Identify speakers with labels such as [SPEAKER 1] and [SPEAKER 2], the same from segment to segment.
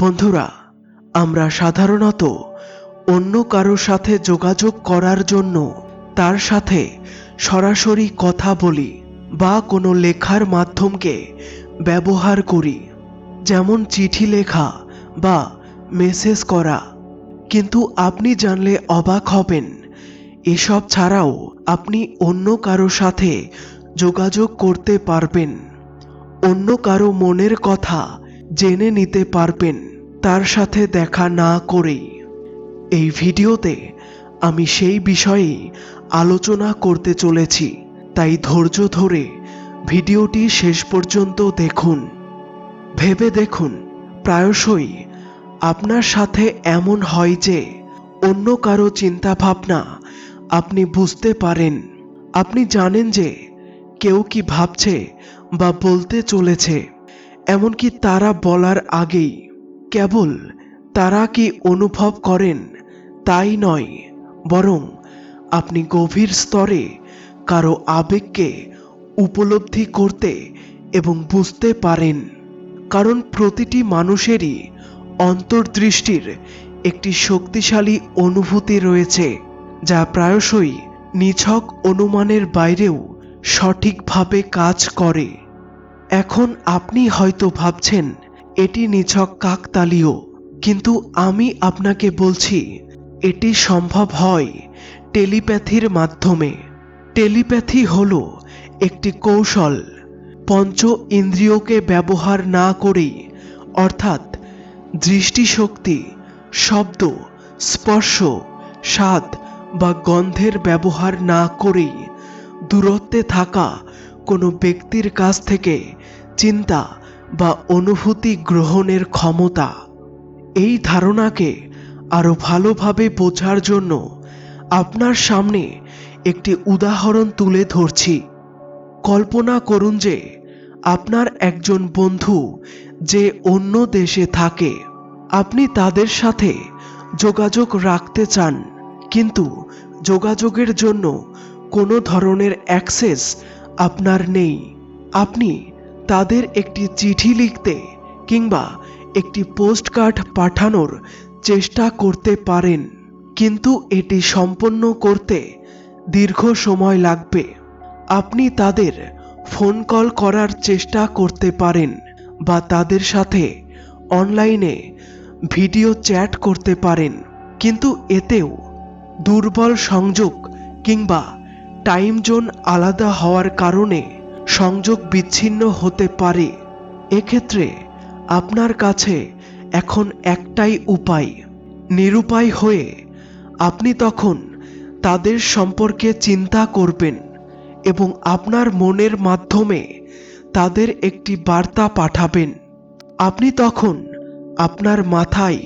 [SPEAKER 1] বন্ধুরা, আমরা সাধারণত অন্য কারও সাথে যোগাযোগ করার জন্য তার সাথে সরাসরি কথা বলি বা কোনো লেখার মাধ্যমকে ব্যবহার করি, যেমন চিঠি লেখা বা মেসেজ করা। কিন্তু আপনি জানলে অবাক হবেন, এসব ছাড়াও আপনি অন্য কারও সাথে যোগাযোগ করতে পারবেন। অন্য কারও মনের কথা জেনে নিতে পারবেন তার সাথে দেখা না করেই এই ভিডিওতে আমি সেই বিষয়েই আলোচনা করতে চলেছি, তাই ধৈর্য ধরে ভিডিওটি শেষ পর্যন্ত দেখুন। ভেবে দেখুন, প্রায়শই আপনার সাথে এমন হয় যে অন্য কারও চিন্তাভাবনা আপনি বুঝতে পারেন। আপনি জানেন যে কেউ কি ভাবছে বা বলতে চলেছে। এমনকি তারা বলার আগেই কেবল তারা কি অনুভব করেন, তাই নয়, বরং আপনি গভীর স্তরে কারও আবেগকে উপলব্ধি করতে এবং বুঝতে পারেন। কারণ প্রতিটি মানুষেরই অন্তর্দৃষ্টির একটি শক্তিশালী অনুভূতি রয়েছে, যা প্রায়শই নিছক অনুমানের বাইরেও সঠিকভাবে কাজ করে। এখন আপনি হয়তো ভাবছেন, এটি নিছক কাকতালীয়। কিন্তু আমি আপনাকে বলছি, এটি সম্ভব হয় টেলিপ্যাথির মাধ্যমে। টেলিপ্যাথি হল একটি কৌশল পঞ্চ ইন্দ্রিয়কে ব্যবহার না করেই, অর্থাৎ দৃষ্টিশক্তি, শব্দ, স্পর্শ, স্বাদ বা গন্ধের ব্যবহার না করেই দূরত্বে থাকা কোনো ব্যক্তির কাছ থেকে চিন্তা বা অনুভূতি গ্রহণের ক্ষমতা, এই ধারণাকে আরও ভালোভাবে বোঝার জন্য আপনার সামনে একটি উদাহরণ তুলে ধরছি। কল্পনা করুন যে আপনার একজন বন্ধু যে অন্য দেশে থাকে, আপনি তাদের সাথে যোগাযোগ রাখতে চান, কিন্তু যোগাযোগের জন্য কোনো ধরনের অ্যাক্সেস আপনার নেই। আপনি তাদের একটি চিঠি লিখতে কিংবা একটি পোস্টকার্ড পাঠানোর চেষ্টা করতে পারেন, কিন্তু এটি সম্পন্ন করতে দীর্ঘ সময় লাগবে। আপনি তাদের ফোন কল করার চেষ্টা করতে পারেন বা তাদের সাথে অনলাইনে ভিডিও চ্যাট করতে পারেন, কিন্তু এতেও দুর্বল সংযোগ কিংবা টাইম জোন আলাদা হওয়ার কারণে সংযোগ বিচ্ছিন্ন হতে পারে। এক্ষেত্রে আপনার কাছে এখন একটাই উপায়। নিরুপায় হয়ে আপনি তখন তাদের সম্পর্কে চিন্তা করবেন এবং আপনার মনের মাধ্যমে তাদের একটি বার্তা পাঠাবেন। আপনি তখন আপনার মাথায়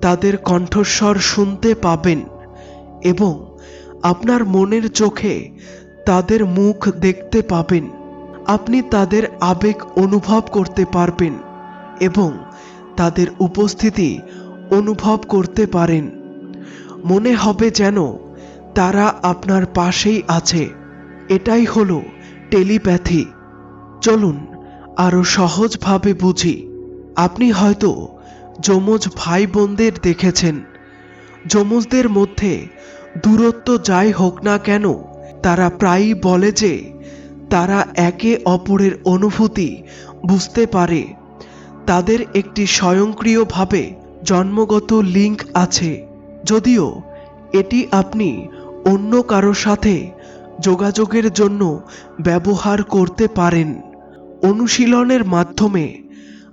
[SPEAKER 1] তাদের কণ্ঠস্বর শুনতে পাবেন এবং আপনার মনের চোখে তাদের মুখ দেখতে পাবেন। আপনি তাদের আবেগ অনুভব করতে পারবেন এবং তাদের উপস্থিতি অনুভব করতে পারেন। মনে হবে যেন তারা আপনার পাশেই আছে। এটাই হলো টেলিপ্যাথি। চলুন আরও সহজভাবে বুঝি। আপনি হয়তো যমজ ভাই বোনদের দেখেছেন। যমজদের মধ্যে দূরত্ব যাই হোক না কেন, তারা প্রায়ই বলে যে তারা একে অপরের অনুভূতি বুঝতে পারে। তাদের একটি স্বয়ংক্রিয়ভাবে জন্মগত লিঙ্ক আছে। যদিও এটি আপনি অন্য কারও সাথে যোগাযোগের জন্য ব্যবহার করতে পারেন। অনুশীলনের মাধ্যমে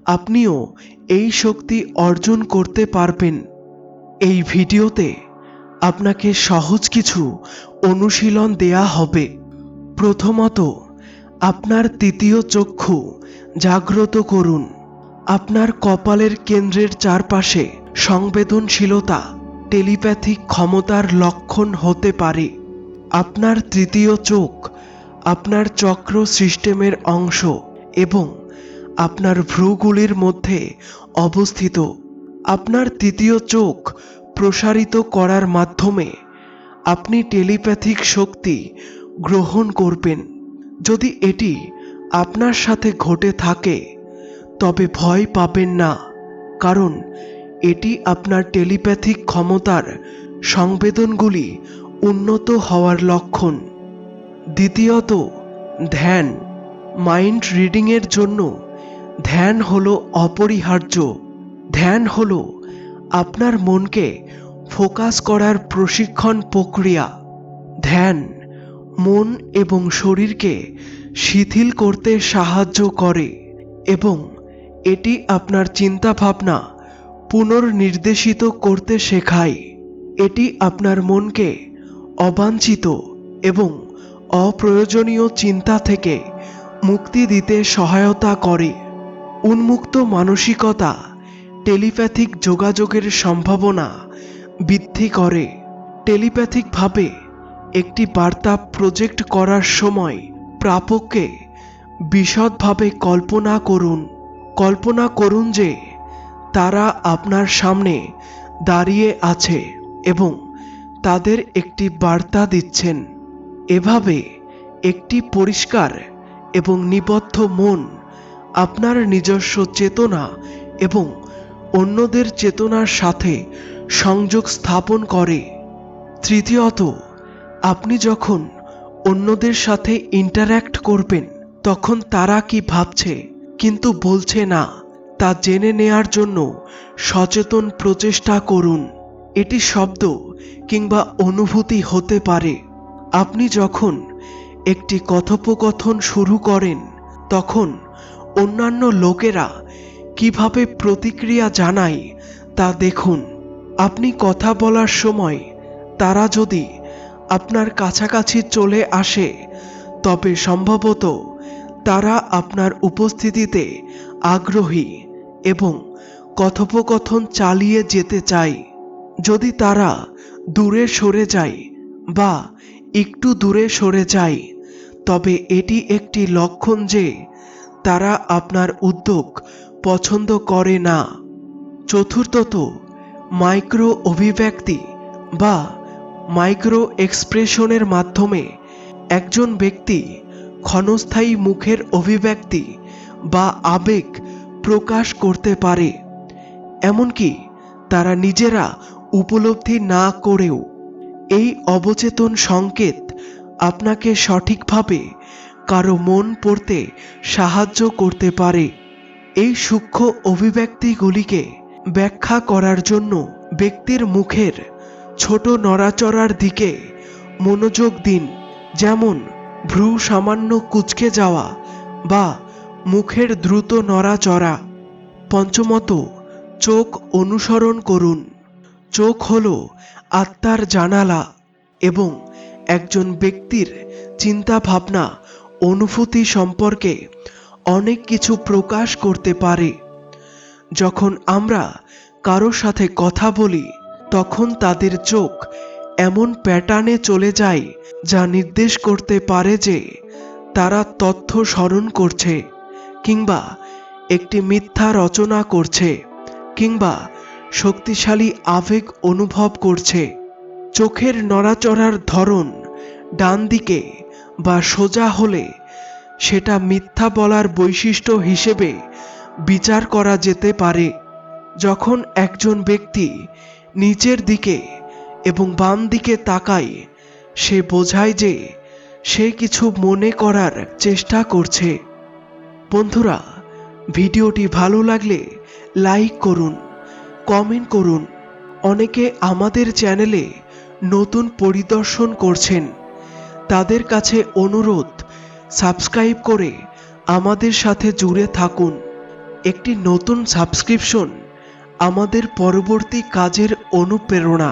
[SPEAKER 1] আপনিও এই শক্তি অর্জন করতে পারবেন। এই ভিডিওতে আপনাকে সহজ কিছু অনুশীলন দেয়া হবে। প্রথমত আপনার তৃতীয় চক্ষু, জাগ্রত করুন। আপনার কপালের কেন্দ্রের চারপাশে সংবেদনশীলতা, টেলিপ্যাথিক ক্ষমতার লক্ষণ হতে পারে। আপনার তৃতীয় চোখ, আপনার চক্র সিস্টেমের অংশ এবং আপনার ভ্রুগুলির মধ্যে অবস্থিত। আপনার তৃতীয় চোখ প্রসারিত করার মাধ্যমে আপনি টেলিপ্যাথিক শক্তি গ্রহণ করবেন। যদি এটি আপনার সাথে ঘটে থাকে, তবে ভয় পাবেন না, কারণ এটি আপনার টেলিপ্যাথিক ক্ষমতার সংবেদনগুলি উন্নত হওয়ার লক্ষণ। দ্বিতীয়ত, ধ্যান। মাইন্ড রিডিংয়ের জন্য ধ্যান হলো অপরিহার্য। ধ্যান হলো আপনার মনকে ফোকাস করার প্রশিক্ষণ প্রক্রিয়া। ধ্যান। মন এবং শরীরকে শিথিল করতে সাহায্য করে এবং এটি আপনার চিন্তাভাবনা পুনর্নির্দেশিত করতে শেখায়। এটি আপনার মনকে অবাঞ্ছিত এবং অপ্রয়োজনীয় চিন্তা থেকে মুক্তি দিতে সহায়তা করে। উন্মুক্ত মানসিকতা টেলিপ্যাথিক যোগাযোগের সম্ভাবনা বৃদ্ধি করে। টেলিপ্যাথিকভাবে একটি বার্তা প্রজেক্ট করার সময় প্রাপককে বিশদভাবে কল্পনা করুন। কল্পনা করুন যে তারা আপনার সামনে দাঁড়িয়ে আছে এবং তাদের একটি বার্তা দিচ্ছেন। এভাবে একটি পরিষ্কার এবং নিবদ্ধ মন আপনার নিজস্ব চেতনা এবং অন্যদের চেতনার সাথে সংযোগ স্থাপন করে। তৃতীয়ত আপনি যখন অন্যদের সাথে ইন্টারঅ্যাক্ট করবেন, তখন তারা কি ভাবছে কিন্তু বলছে না। তা জেনে নেয়ার জন্য সচেতন প্রচেষ্টা করুন। এটি শব্দ কিংবা অনুভূতি হতে পারে। আপনি যখন একটি কথোপকথন শুরু করেন, তখন অন্যান্য লোকেরা কীভাবে প্রতিক্রিয়া জানায় তা দেখুন। আপনি কথা বলার সময় তারা যদি আপনার কাছাকাছি চলে আসে, তবে সম্ভবত তারা আপনার উপস্থিতিতে আগ্রহী এবং কথোপকথন চালিয়ে যেতে চায়। যদি তারা দূরে সরে যায় বা একটু দূরে সরে যায়, তবে এটি একটি লক্ষণ যে তারা আপনার উদ্যোগ পছন্দ করে না। চতুর্থত, মাইক্রো অভিব্যক্তি বা মাইক্রো এক্সপ্রেশনের মাধ্যমে একজন ব্যক্তি ক্ষণস্থায়ী মুখের অভিব্যক্তি বা আবেগ প্রকাশ করতে পারে, এমনকি তারা নিজেরা উপলব্ধি না করেও। এই অবচেতন সংকেত আপনাকে সঠিকভাবে কারও মন পড়তে সাহায্য করতে পারে। এই সূক্ষ্ম অভিব্যক্তিগুলিকে ব্যাখ্যা করার জন্য ব্যক্তির মুখের ছোট নড়াচড়ার দিকে। মনোযোগ দিন, যেমন ভ্রু সামান্য কুচকে যাওয়া বা মুখের দ্রুত নড়াচড়া। পঞ্চমত, চোখ অনুসরণ করুন। চোখ হল আত্মার জানালা এবং একজন ব্যক্তির চিন্তা ভাবনা অনুভূতি সম্পর্কে অনেক কিছু প্রকাশ করতে পারে। যখন আমরা কারও সাথে কথা বলি তখন তাদের চোখ এমন প্যাটার্নে চলে যায় যা নির্দেশ করতে পারে যে তারা তথ্য স্মরণ করছে কিংবা একটি মিথ্যা রচনা করছে কিংবা শক্তিশালী আবেগ অনুভব করছে। চোখের নড়াচড়ার ধরন ডান দিকে বা সোজা হলে সেটা মিথ্যা বলার বৈশিষ্ট্য হিসেবে বিচার করা যেতে পারে। যখন একজন ব্যক্তি নিচের দিকে এবং বাম দিকে তাকায় সে বোঝায় যে সে কিছু মনে করার চেষ্টা করছে। বন্ধুরা, ভিডিওটি ভালো লাগলে লাইক করুন, কমেন্ট করুন। অনেকে আমাদের চ্যানেলে নতুন পরিদর্শন করছেন। তাদের কাছে অনুরোধ, সাবস্ক্রাইব করে আমাদের সাথে জুড়ে থাকুন। একটি নতুন সাবস্ক্রিপশন আমাদের পরবর্তী কাজের অনুপ্রেরণা।